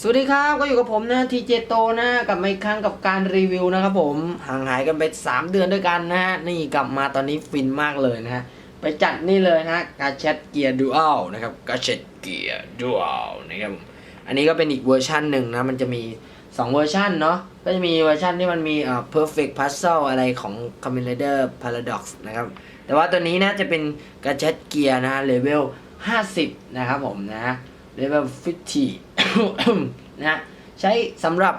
สวัสดีครับก็อยู่กับผมนะทีเจโตนะกลับมาอีกครั้งกับการรีวิวนะครับผมห่างหายกันไป 3 เดือนด้วยกันนะฮะนี่กลับมาตอนนี้ฟินมากเลยนะฮะไปจัดนี่เลยนะกาเช็ดเกียร์ดูอัลนะครับกาเช็ดเกียร์ดูอัลนะครับอันนี้ก็เป็นอีกเวอร์ชันหนึ่งนะมันจะมี 2 เวอร์ชันเนาะก็จะมีเวอร์ชันที่มันมีอ่า perfect puzzle อะไรของ Kamen Rider Paradox นะครับแต่ว่าตัวนี้นะจะเป็นกาเช็ดเกียร์นะเลเวล50 นะครับผมนะเลเวล50 นะ ใช้สำหรับ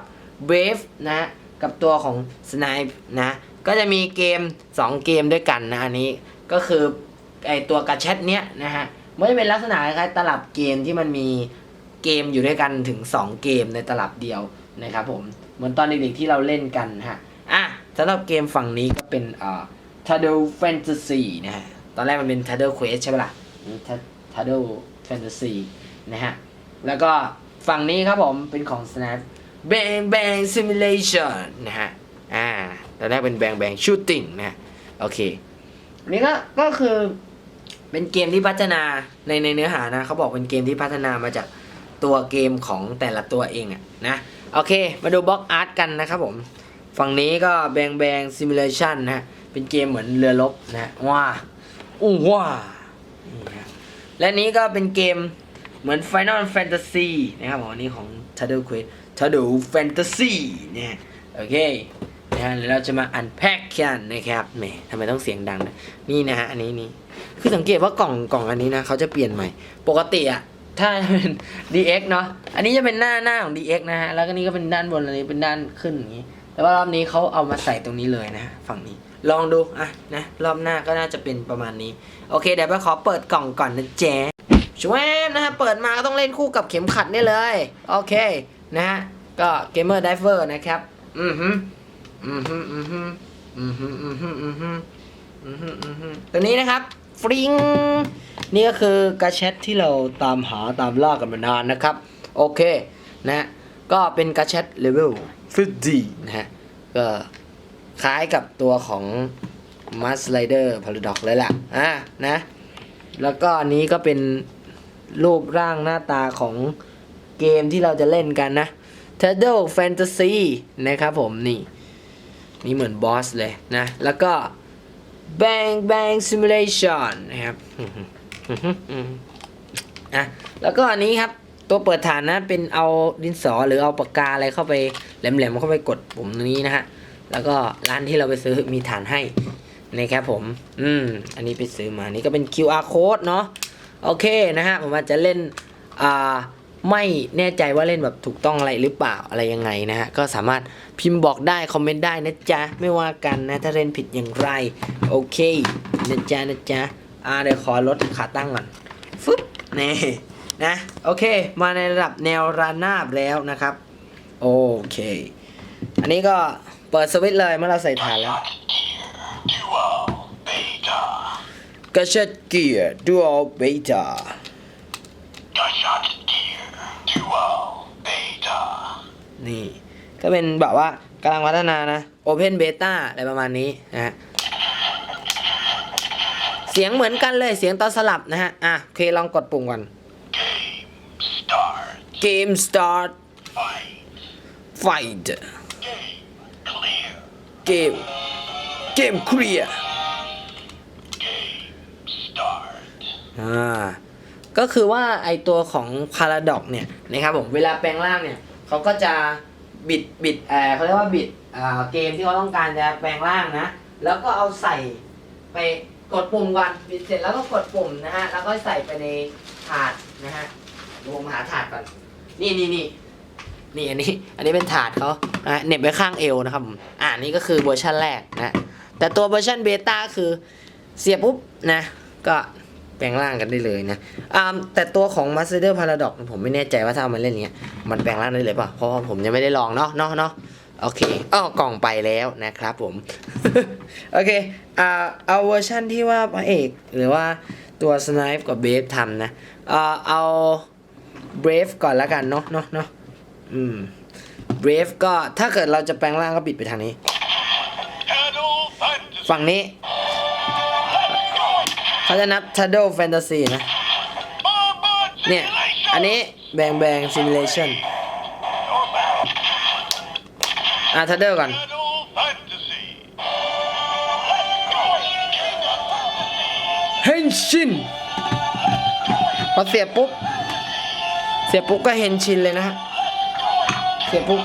Brave นะกับตัวของ Snipe นะ ก็จะมีเกม 2 เกมด้วยกันนะอันนี้ก็คือไอตัวกระแชทเนี้ยนะฮะมันจะเป็นลักษณะคล้ายตลับเกมที่มันมีเกมอยู่ด้วยกันถึง 2 เกมในตลับเดียวนะครับผมเหมือนตอนเด็กๆที่เราเล่นกันฮะอะสำหรับเกมฝั่งนี้ก็เป็นเอ่า Tado Fantasy นะฮะตอนแรกมันเป็น Tado Quest ใช่ปะล่ะ Tado Fantasy นะฮะแล้วก็ ฝั่งนี้ครับผมเป็นของ Snap Bang Bang Simulation นะฮะ อ่าตอนแรกเป็น Bang Bang Shooting นะ โอเค นี่ก็ ก็คือเป็นเกมที่พัฒนาในในเนื้อหานะเขาบอกเป็นเกมที่พัฒนามาจากตัวเกมของแต่ละตัวเองอะนะ โอเค มาดูบล็อกอาร์ตกันนะครับผม ฝั่งนี้ก็ Bang Bang Simulation นะเป็นเกมเหมือนเรือรบนะว้าอู้ว้านี่นะและนี้ก็เป็นเกม เหมือน Final Fantasy นะครับผมอันนี้ของ Shadow Quest Shadow Fantasy เนี่ยโอเคนะฮะเดี๋ยวเราจะมาอันแพ็กกันนะครับแหมทำไมต้องเสียงดังนะนี่นะฮะอันนี้นี่คือสังเกตว่ากล่องกล่องอันนี้นะเขาจะเปลี่ยนใหม่ ปกติอะถ้าเป็น DX เนาะอันนี้จะเป็นหน้าหน้าของ DX นะฮะแล้วก็นี่ก็เป็นด้านบนอันนี้เป็นด้านขึ้นอย่างนี้ แต่ว่ารอบนี้เขาเอามาใส่ตรงนี้เลยนะฮะฝั่งนี้ลองดูอะนะรอบหน้าก็น่าจะเป็นประมาณนี้ โอเคเดี๋ยวไปขอเปิดกล่องก่อนนะแจ๊ ชวมนะฮะเปิดมาก็ต้องเล่นคู่กับเข็มขัดนี่เลย โอเค นะฮะ ก็เกมเมอร์ไดเวอร์นะครับ อือฮึอือฮึอือฮึอือฮึอือฮึอือฮึอือฮึอือฮึตัวนี้นะครับฟริงนี่ก็คือกระแชทที่เราตามหาตามล่ากันมานานนะครับ โอเค นะฮะก็เป็นกระแชทเลเวล50นะฮะ ก็คล้ายกับตัวของ m a s l i d e r Paradox เลยล่ะอะนะ แล้วก็อันนี้ก็เป็น รูปร่างหน้าตาของเกมที่เราจะเล่นกันนะ t a d l e Fantasy นะครับผมนี่ นี่เหมือนบอสเลยนะ แล้วก็ Bang Bang Simulation นะครับอะแล้วก็อันนี้ครับตัวเปิดฐานนะเป็นเอาดินสอหรือเอาปากกาอะไรเข้าไปแหลมๆเข้าไปกดปุ่มตรงนี้นะฮะแล้วก็ร้านที่เราไปซื้อมีฐานให้นะครับผม อืม อันนี้ไปซื้อมา นี่ก็เป็น QR code เนาะ โอเคนะฮะผมอาจจะเล่นอ่าไม่แน่ใจว่าเล่นแบบถูกต้องอะไรหรือเปล่าอะไรยังไงนะฮะก็สามารถพิมพ์บอกได้คอมเมนต์ได้นะจ๊ะไม่ว่ากันนะถ้าเล่นผิดอย่างไรโอเคนะจ๊ะนะจ๊ะอ่าเดี๋ยวขอลดขาตั้งก่อนฟึ๊บนี่นะโอเค มาในระดับแนวระนาบแล้วนะครับ โอเค อันนี้ก็เปิดสวิตช์เลยเมื่อเราใส่ฐานแล้ว กระชัดเกียร์ดูอัลเบต้า Gunshot Gear Dual Beta นี่ ก็เป็นแบบว่ากำลังพัฒนานะ Open Beta อะไรประมาณนี้นะฮะ เสียงเหมือนกันเลยเสียงตอนสลับนะฮะ อะโอเคลองกดปุ่มก่อน Start เกม start Fight fight Game Clear เกม อ่าก็คือว่าไอตัวของ Paradox เนี่ยนะครับผมเวลาแปลงร่างเนี่ยเขาก็จะบิดบิดเออเขาเรียกว่าบิดอ่าเกมที่เขาต้องการจะแปลงร่างนะ แล้วก็เอาใส่ไปกดปุ่มก่อนบิดเสร็จแล้วก็กดปุ่มนะฮะแล้วก็ใส่ไปในถาดนะฮะดูผมหาถาดก่อนนี่นี่นี่นี่อันนี้อันนี้เป็นถาดเขาอะเหน็บไว้ข้างเอวนะครับผมอ่านี่ก็คือเวอร์ชันแรกนะแต่ตัวเวอร์ชันเบต้าคือเสียบปุ๊บนะก็ ลงร่างกันได้เลยนะอ่าแต่ตัวของ Master Paradox ผมไม่แน่ใจว่าถ้าเอามาเล่นอย่างเงี้ยมันแปลงร่างได้เลยเปล่ะเพราะว่าผมยังไม่ได้ลองเนาะเนาะเนาะโอเคอ้อกล่องไปแล้วนะครับผม โอเคอ่าเอาเวอร์ชั่นที่ว่าพระเอกหรือว่าตัว Snipe กับ Brave ทำนะอ่าเอา Brave ก่อนละกันเนาะเนาะเนาะอืม Brave ก็ถ้าเกิดเราจะแปลงร่างก็บิดไปทางนี้ Adult Fantasy ฝั่งนี้ เขาจะนับ Shadow Fantasy นะ เนี่ย อันนี้แบงแบง Simulation อะ Shadow ก่อน เฮนชินพอเสียปุ๊บ เสียปุ๊บก็เฮนชินเลยนะฮะ เสียปุ๊บ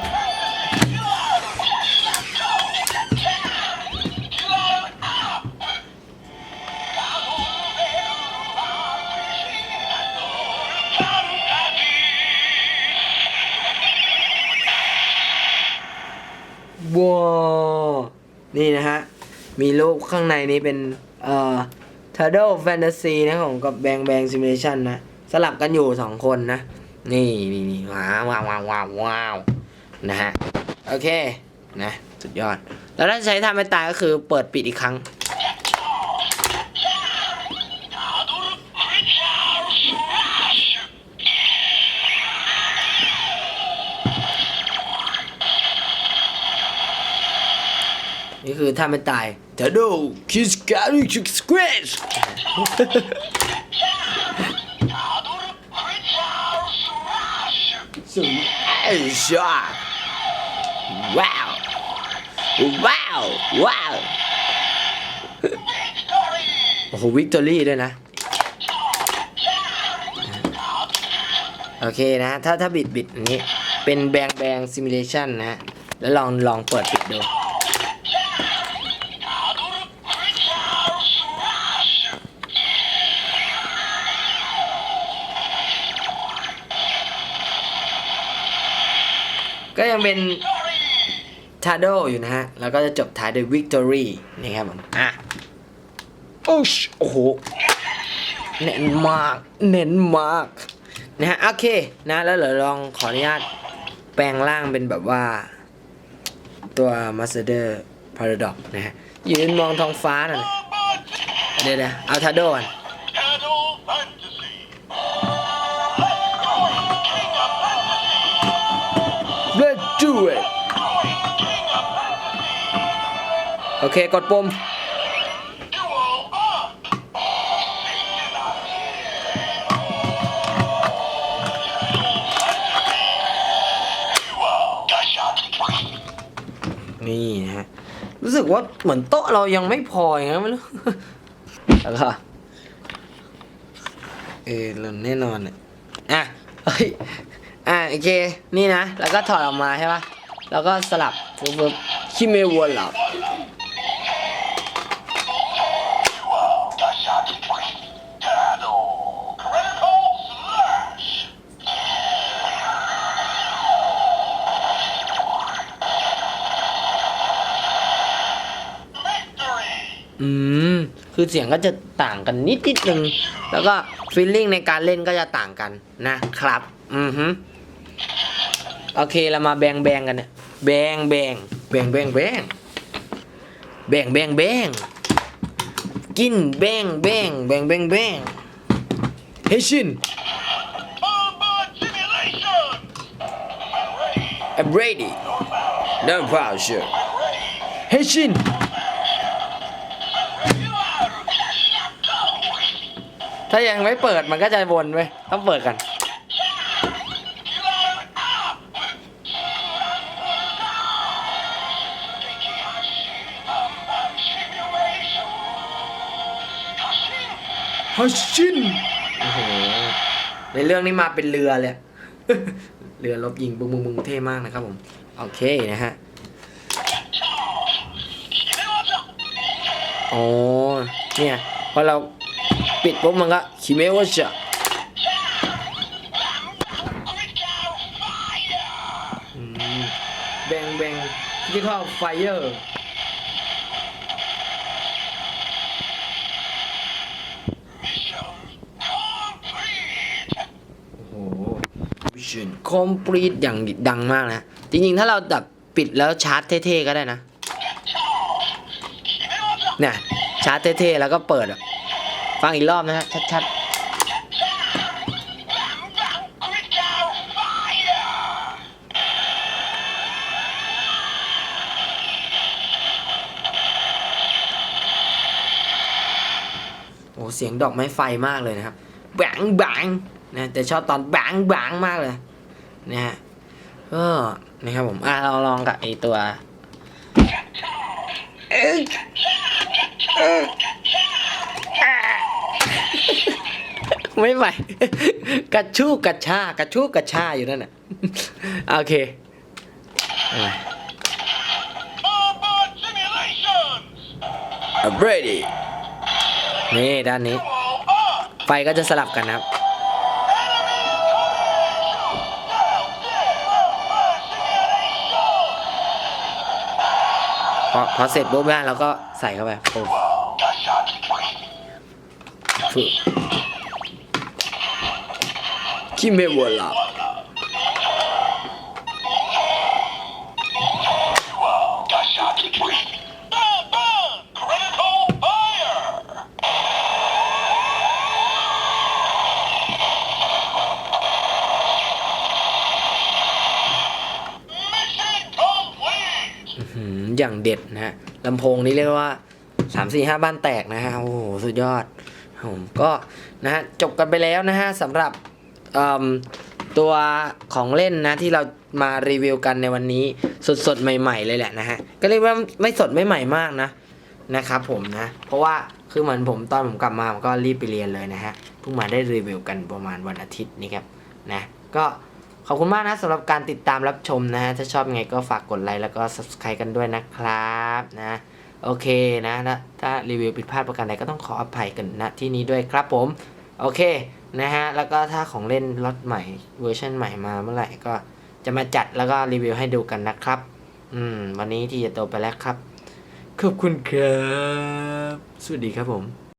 นี่นะฮะ มีรูปข้างในนี้เป็น เอ่อ Turtle Fantasy นะของกับ Bang Bang Simulation นะ สลับกันอยู่สองคนนะ นี่นี่นี่ว้าวว้าวว้าวว้าวว้าวนะฮะ โอเค นะ สุดยอด แล้วถ้าใช้ทำให้ตายก็คือเปิดปิดอีกครั้ง คือถ้าไม่ตาย Turtle Kiss Gary Squash สุดไอ้ชาว้าวว้าวว้าวโอ้โหวิกตอรี่ด้วยนะ โอเคนะ ถ้าถ้าบิดบิดอันนี้ เป็นแบงแบงซิมูเลชันนะ แล้วลองลองเปิดปิดดู ก็ยังเป็นทาโดอยู่นะฮะ แล้วก็จะจบท้ายด้วย Victory นี่ครับผมอะโอ้ชโอ้โหเน้นมาก เน้นมากนะฮะโอเคนะแล้วเดี๋ยวลองขออนุญาตแปลงร่างเป็นแบบว่า ตัว Master Paradox นะฮะยืนมองท้องฟ้าน่ะเดี๋ยวเดี๋ยวเอาทาโดก่อน โอเค กดปุ่ม นี่นะฮะ รู้สึกว่าเหมือนโต๊ะเรายังไม่พออย่างนั้นไม่รู้แล้วก็เออเราแน่นอนอะอะเฮ้ยอะโอเค นี่นะ แล้วก็ถอดออกมาใช่ปะแล้วก็สลับปุ๊บปุ๊บคิเมวนหลับ อืม คือเสียงก็จะต่างกันนิดนิดนึง แล้วก็ฟีลลิ่งในการเล่นก็จะต่างกันนะครับ อือฮึโอเคเรามาแบงแบงกันเนี่ยแบงแบงแบงแบงแบงแบงแบงแบงกินแบงแบงแบงแบงแบงเฮชิน Bombard simulation. I'm ready no problem sure เฮ ถ้ายังไม่เปิดมันก็จะวนไปต้องเปิดกัน ฮัชชินโอ้โหในเรื่องนี้มาเป็นเรือเลย เรือรบยิงบุ้งบุ้งบุ้งเท่มากนะครับผม โอเคนะฮะอ๋อเนี่ยพอเรา ปิดปุ๊บมันก็คิเมวะจะอืมแบงแบงที่เขาไฟเออร์โอ้โหวิชั่นคอมพลีทอย่างดังมากนะ จริงๆ ถ้าเราแบบปิดแล้วชาร์จเท่ๆ ก็ได้นะ เนี่ย ชาร์จเท่ๆ แล้วก็เปิดอะ ฟังอีกรอบนะฮะชัดๆ โอ้เสียงดอกไม้ไฟมากเลยนะครับแบงแบงนะแต่ชอบตอนแบงแบงมากเลยนะฮะก็นะครับผมอะเราลองกับไอตัวเออ ไม่ไหวกระชูกกระชากระชูกกระชาอยู่นั่นน่ะโอเคเอาใหม่ Onboard simulations. I'm ready นี่ด้านนี้ Duo on. ไฟก็จะสลับกันนะครับ พอพอเสร็จปุ๊บนะเราก็ใส่เข้าไปปุ๊บ Got shot. ฝึกคิเมวลา Got shot. Bam, bam. Critical fire. Mission complete. หืมอย่างเด็ดนะฮะลำโพงนี้เรียกว่าสามสี่ห้าบ้านแตกนะฮะโอ้โห สุดยอด ผมก็นะฮะจบกันไปแล้วนะฮะสำหรับตัวของเล่นนะที่เรามารีวิวกันในวันนี้สดๆ ใหม่ ๆ เลยแหละนะฮะ ก็เรียกว่าไม่สดไม่ใหม่มากนะนะครับผมนะ เพราะว่าคือเหมือนผมตอนผมกลับมาผมก็รีบไปเรียนเลยนะฮะเพิ่งมาได้รีวิวกันประมาณวันอาทิตย์นี้ครับนะก็ขอบคุณมากนะสำหรับการติดตามรับชมนะฮะถ้าชอบไงก็ฝากกดไลค์แล้วก็ subscribe กันด้วยนะครับนะ โอเคนะแล้วถ้ารีวิวผิดพลาดประการใดก็ต้องขออภัยกันณที่นี้ด้วยครับผม โอเคนะฮะ แล้วก็ถ้าของเล่นล็อตใหม่เวอร์ชันใหม่มาเมื่อไหร่ก็จะมาจัดแล้วก็รีวิวให้ดูกันนะครับ อืม วันนี้ที่จะโตไปแล้วครับ ขอบคุณครับ สวัสดีครับผม